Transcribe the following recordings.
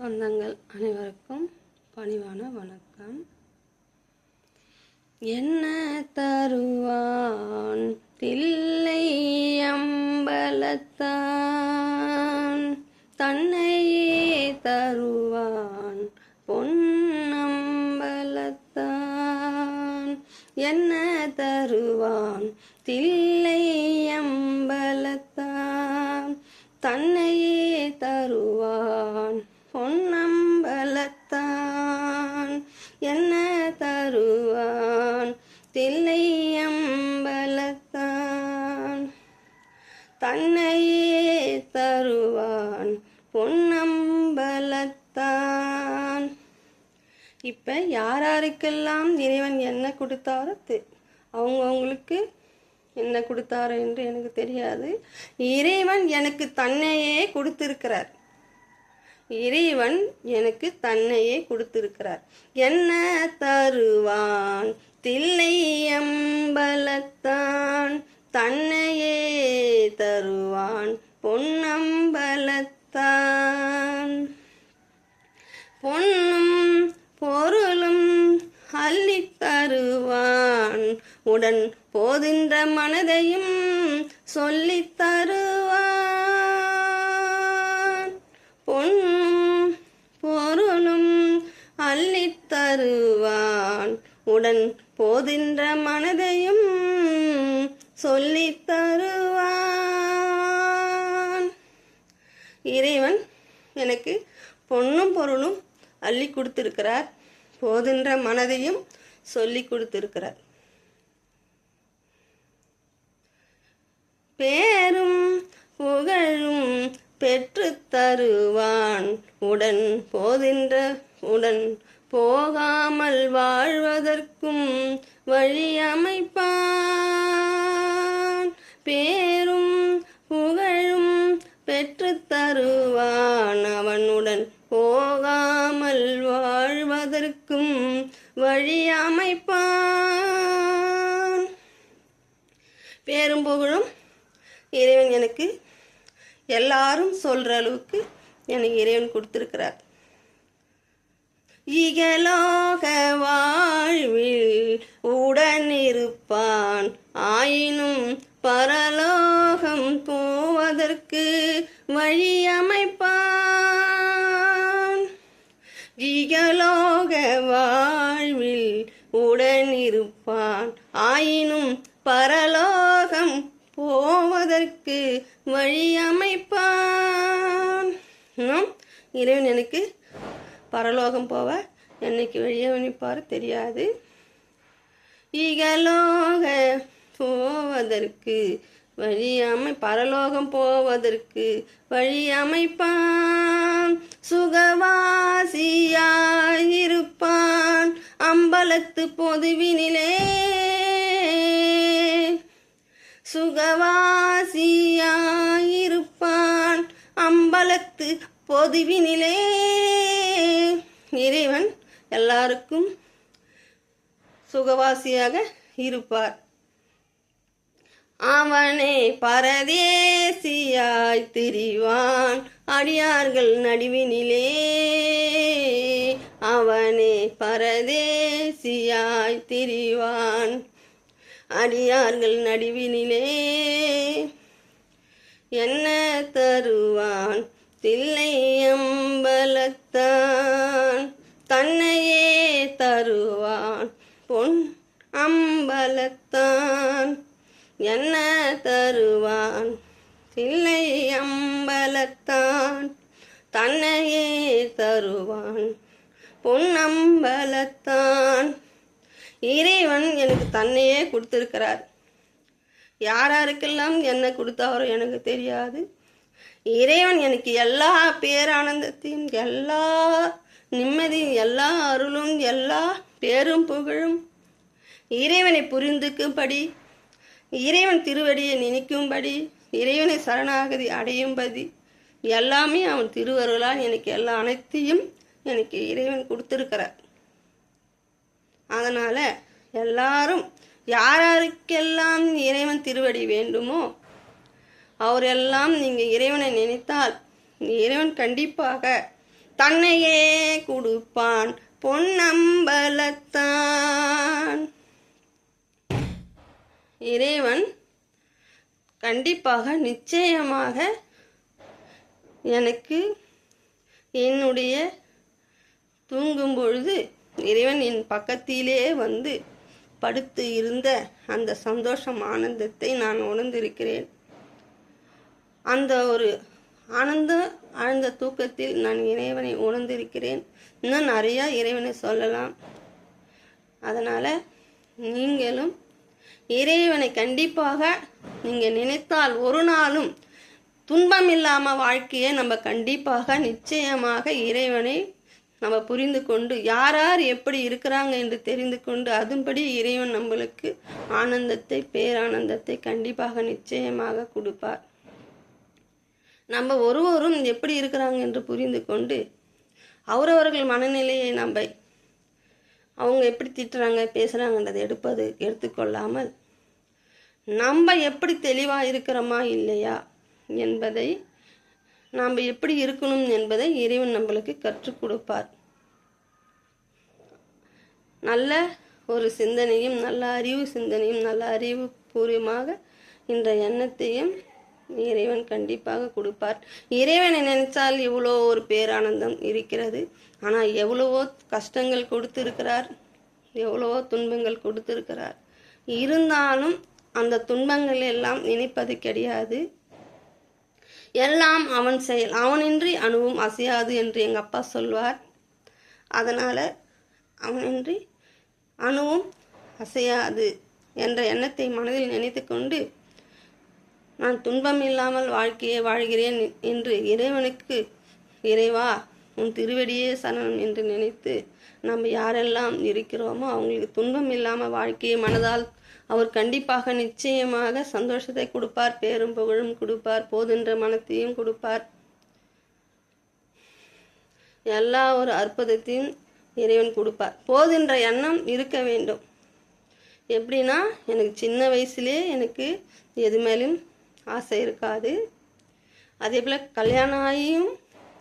சொந்தங்கள் அனைவருக்கும் பணிவான வணக்கம். என்ன தருவான் தில்லை அம்பலத்தான்? தன்னையே தருவான் பொன்னம்பலத்தான். என்ன தருவான் தில்லை பொன்னம்பலத்தான். என்ன தருவான்? தில்லை அம்பலத்தான் தன்னையே தருவான். பொன்னம்பலத்தான். இப்போ யார் யாருக்கெல்லாம் இறைவன் என்ன கொடுத்தாரோ தெ அவங்கவுங்களுக்கு என்ன கொடுத்தாரோ என்று எனக்கு தெரியாது. இறைவன் எனக்கு தன்னையே கொடுத்திருக்கிறார். இறைவன் எனக்கு தன்னையே கொடுத்திருக்கிறார். என்ன தருவான்? தில்லை அம்பலத்தான் தன்னையே தருவான். பொன்னம்பலத்தான். பொன்னும் பொருளும் அள்ளித் தருவான். உடன் போதின்ற மனதையும் சொல்லித் அள்ளித் தருவான். உடன் போதின்ற மனதையும் சொல்லித் தருவான். இறைவன் எனக்கு பொன்னும் பொருளும் அள்ளி கொடுத்திருக்கிறார். போதின்ற மனதையும் சொல்லி கொடுத்திருக்கிறார். பேரும் புகழும் பெற்று தருவான். உடன் போதின்ற உடன் போகாமல் வாழ்வதற்கும் வழி அமைப்பான் பேரும் புகழும் பெற்று தருவான். அவனுடன் போகாமல் வாழ்வதற்கும் வழி அமைப்பான் பேரும் புகழும் இறைவன் எனக்கு எல்லாரும் சொல்கிற அளவுக்கு எனக்கு இறைவன் கொடுத்துருக்கிறார். இகலோக வாழ்வில் உடனிருப்பான் ஆயினும் பரலோகம் போவதற்கு வழியமைப்பான் இகலோக வாழ்வில் உடனிருப்பான் ஆயினும் பரலோகம் போவதற்கு வழி அமைப்பான் இறைவன் எனக்கு பரலோகம் போவ என்னைக்கு வழியை அமைப்பார் தெரியாது. இகலோக போவதற்கு வழி அமை பரலோகம் போவதற்கு வழி அமைப்பான் சுகவாசியாயிருப்பான் அம்பலத்து பொதுவினிலே. சுகவா காலத்து பொதுவினிலே. இறைவன் எல்லாருக்கும் சுகவாசியாக இருப்பார். அவனே பரதேசியாய் திரிவான் அடியார்கள் நடுவினிலே. அவனே பரதேசியாய் திரிவான் அடியார்கள் நடுவினிலே. என்ன தருவான் தில்லை அம்பலத்தான் தன்னையே தருவான். பொன் அம்பலத்தான் என்ன தருவான்? தில்லை அம்பலத்தான் தன்னையே தருவான். பொன்னம்பலத்தான் இறைவன் எனக்கு தன்னையே கொடுத்திருக்கிறார். யாராருக்கெல்லாம் என்ன கொடுத்தாரோ எனக்கு தெரியாது. இறைவன் எனக்கு எல்லா பேரானந்தத்தையும் எல்லா நிம்மதியும் எல்லா அருளும் எல்லா பேரும் புகழும். இறைவனை புரிந்துக்கும்படி இறைவன் திருவடியை நினைக்கும்படி இறைவனை சரணாகதி அடையும்படி எல்லாமே அவன் திருவருளால் எனக்கு எல்லா அனைத்தையும் எனக்கு இறைவன் கொடுத்துருக்கிறார். அதனால் எல்லாரும் யார் யாருக்கெல்லாம் இறைவன் திருவடி வேண்டுமோ அவரெல்லாம் நீங்கள் இறைவனை நினைத்தால் இறைவன் கண்டிப்பாக தன்னையே கொடுப்பான் பொன்னம்பலத்தான். இறைவன் கண்டிப்பாக நிச்சயமாக எனக்கு என்னுடைய தூங்கும் பொழுது இறைவன் என் பக்கத்திலே வந்து படுத்து இருந்த அந்த சந்தோஷம் ஆனந்தத்தை நான் உணர்ந்திருக்கிறேன். அந்த ஒரு ஆனந்த ஆழ்ந்த தூக்கத்தில் நான் இறைவனை உணர்ந்திருக்கிறேன். இன்னும் நிறையா இறைவனை சொல்லலாம். அதனால் நீங்களும் இறைவனை கண்டிப்பாக நீங்கள் நினைத்தால் ஒரு நாளும் துன்பம் இல்லாமல் வாழ்க்கையை நம்ம கண்டிப்பாக நிச்சயமாக இறைவனை நம்ம புரிந்து கொண்டு யார் யார் எப்படி இருக்கிறாங்க என்று தெரிந்து கொண்டு அதன்படி இறைவன் நம்மளுக்கு ஆனந்தத்தை பேரானந்தத்தை கண்டிப்பாக நிச்சயமாக கொடுப்பார். நம்ம ஒருவரும் எப்படி இருக்கிறாங்க என்று புரிந்து கொண்டு அவரவர்கள் மனநிலையை நம்ம அவங்க எப்படி திட்டுறாங்க பேசுகிறாங்கன்றதை எடுப்பது எடுத்துக்கொள்ளாமல் நம்ம எப்படி தெளிவாக இருக்கிறோமா இல்லையா என்பதை நாம் எப்படி இருக்கணும் என்பதை இறைவன் நம்மளுக்கு கற்றுக் கொடுப்பார். நல்ல ஒரு சிந்தனையும் நல்ல அறிவு சிந்தனையும் நல்ல அறிவு பூர்வமாக இந்த எண்ணத்தையும் இறைவன் கண்டிப்பாக கொடுப்பார். இறைவனை நினைச்சால் இவ்வளோ ஒரு பேரானந்தம் இருக்கிறது. ஆனால் எவ்வளவோ கஷ்டங்கள் கொடுத்திருக்கிறார். எவ்வளவோ துன்பங்கள் கொடுத்திருக்கிறார். இருந்தாலும் அந்த துன்பங்கள் எல்லாம் நினைப்பது கிடையாது. எல்லாம் அவன் செயல். அவனின்றி அணுவும் அசையாது என்று எங்கள் அப்பா சொல்வார். அதனால் அவனின்றி அணுவும் அசையாது என்ற எண்ணத்தை மனதில் நினைத்து கொண்டு நான் துன்பம் இல்லாமல் வாழ்க்கையை வாழ்கிறேன் என்று இறைவனுக்கு இறைவா உன் திருவடியே சரணம் என்று நினைத்து நம்ம யாரெல்லாம் இருக்கிறோமோ அவங்களுக்கு துன்பம் இல்லாமல் வாழ்க்கையை மனதால் அவர் கண்டிப்பாக நிச்சயமாக சந்தோஷத்தை கொடுப்பார் பேரும் புகழும் கொடுப்பார் போதுன்ற மனத்தையும் கொடுப்பார். எல்லா ஒரு அற்புதத்தையும் இறைவன் கொடுப்பார். போதுன்ற எண்ணம் இருக்க வேண்டும். எப்படின்னா எனக்கு சின்ன வயசுலேயே எனக்கு எது மேலும் ஆசை இருக்காது. அதே போல் கல்யாணம் ஆகியும்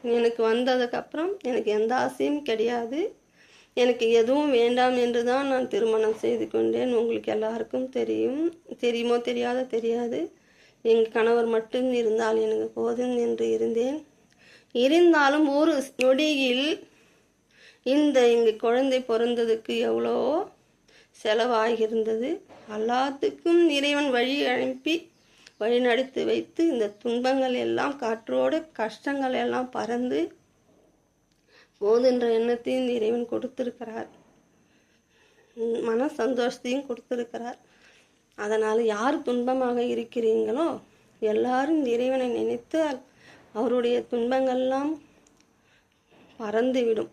எனக்கு வந்ததுக்கப்புறம் எனக்கு எந்த ஆசையும் கிடையாது. எனக்கு எதுவும் வேண்டாம் என்று தான் நான் திருமணம் செய்து கொண்டேன். உங்களுக்கு எல்லாருக்கும் தெரியும். தெரியுமோ தெரியாத தெரியாது. எங்கள் கணவர் மட்டும் இருந்தால் எனக்கு போதும் என்று இருந்தேன். இருந்தாலும் ஒரு நொடியில் இந்த எங்கள் குழந்தை பிறந்ததுக்கு எவ்வளோ செலவாகியிருந்தது. எல்லாத்துக்கும் இறைவன் வழி அனுப்பி வழிநடத்தி வைத்து இந்த துன்பங்கள் எல்லாம் காற்றோடு கஷ்டங்கள் எல்லாம் பறந்து போதுன்ற எண்ணத்தையும் இறைவன் கொடுத்திருக்கிறார். மன சந்தோஷத்தையும் கொடுத்திருக்கிறார். அதனால் யார் துன்பமாக இருக்கிறீங்களோ எல்லாரும் இறைவனை நினைத்தால் அவருடைய துன்பங்கள்லாம் பறந்துவிடும்.